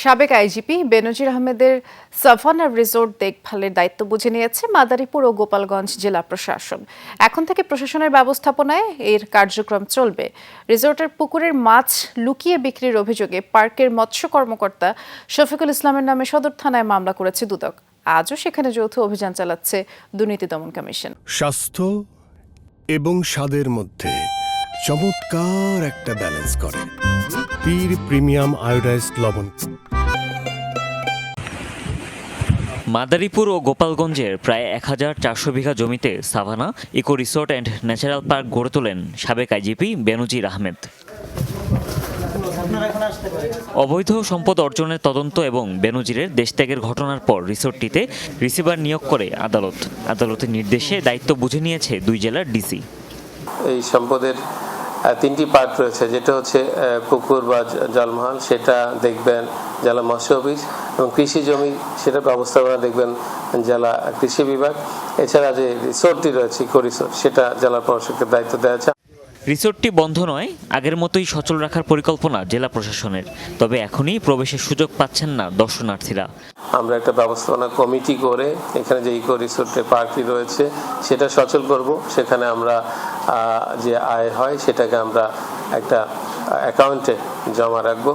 সাবেক আইজিপি বেনজির আহমেদের savanna resort দেখভালের দায়িত্ব বুঝে নিয়েছে মাদারীপুর ও গোপালগঞ্জ জেলা প্রশাসন। এখন থেকে প্রশাসনের ব্যবস্থাপনায় এর কার্যক্রম চলবে। রিসোর্টের পুকুরের মাছ লুকিয়ে বিক্রির অভিযোগে পার্কের মৎস্য কর্মকর্তা শফিকুল ইসলামের নামে সদর থানায় মামলা করেছে দুদক। আজও সেখানে যৌথ অভিযান চালাচ্ছে দুর্নীতি দমন কমিশন। স্বাস্থ্য এবং স্বাদের মধ্যে চমৎকার একটা ব্যালেন্স করে। পীর প্রিমিয়াম আয়োডাইজড লবণ মাদারীপুর ও গোপালগঞ্জের প্রায় এক হাজার চারশো বিঘা জমিতে Savanna, eco resort and natural park গড়ে তোলেন সাবেক আইজিপি বেনজির আহমেদ। অবৈধ সম্পদ অর্জনের তদন্ত এবং বেনজিরের দেশত্যাগের ঘটনার পর রিসোর্টটিতে রিসিভার নিয়োগ করে আদালত। আদালতের নির্দেশে দায়িত্ব বুঝে নিয়েছে দুই জেলার ডিসি। এই সম্পদের তিনটি পার্ট রয়েছে। যেটা হচ্ছে পুকুর বা জলমহল, সেটা দেখবেন জেলা মৎস্য অফিস এবং কৃষি জমি সেটা ব্যবস্থাপনা দেখবেন জেলা কৃষি বিভাগ। এছাড়া যে রিসোর্টটি রয়েছে ইকো রিসোর্ট সেটা জেলা প্রশাসকের দায়িত্ব দেওয়া আছে। রিসোর্টটি বন্ধ নয় আগের মতোই সচল রাখার পরিকল্পনা জেলা প্রশাসনের। তবে এখনই প্রবেশের সুযোগ পাচ্ছেন না দর্শনার্থীরা। আমরা একটা ব্যবস্থাপনা কমিটি করে এখানে যে ইকো রিসোর্টের পার্কটি রয়েছে সেটা সচল করব। সেখানে আমরা যে আয় হয় সেটাকে আমরা একটা অ্যাকাউন্টে জমা রাখব।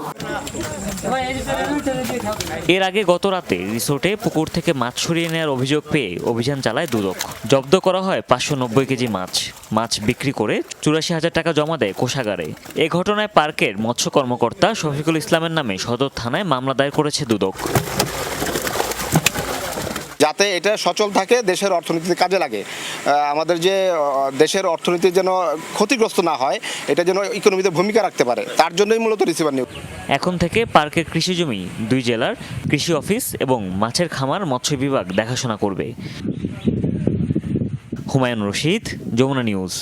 এর আগে গত রাতে রিসোর্টে পুকুর থেকে মাছ সরিয়ে নেওয়ার অভিযোগ পেয়ে অভিযান চালায় দুদক। জব্দ করা হয় পাঁচশো নব্বই কেজি মাছ। মাছ বিক্রি করে চুরাশি হাজার টাকা জমা দেয় কোষাগারে। এ ঘটনায় পার্কের মৎস্য কর্মকর্তা শফিকুল ইসলামের নামে সদর থানায় মামলা দায়ের করেছে দুদক। যাতে এটা সচল থাকে, দেশের অর্থনীতিতে কাজে লাগে। আমাদের যে দেশের অর্থনীতি যেন ক্ষতিগ্রস্ত না হয়, এটা যেন ইকোনমিতে ভূমিকা রাখতে পারে, তার জন্যই মূলত রিসিভার নিয়োগ এখন থেকে পার্কের কৃষি জমি, দুই জেলার কৃষি অফিস এবং মাছের খামার, মৎস্য বিভাগ দেখাশোনা করবে। হুমায়ুন রশিদ, যমুনা নিউজ।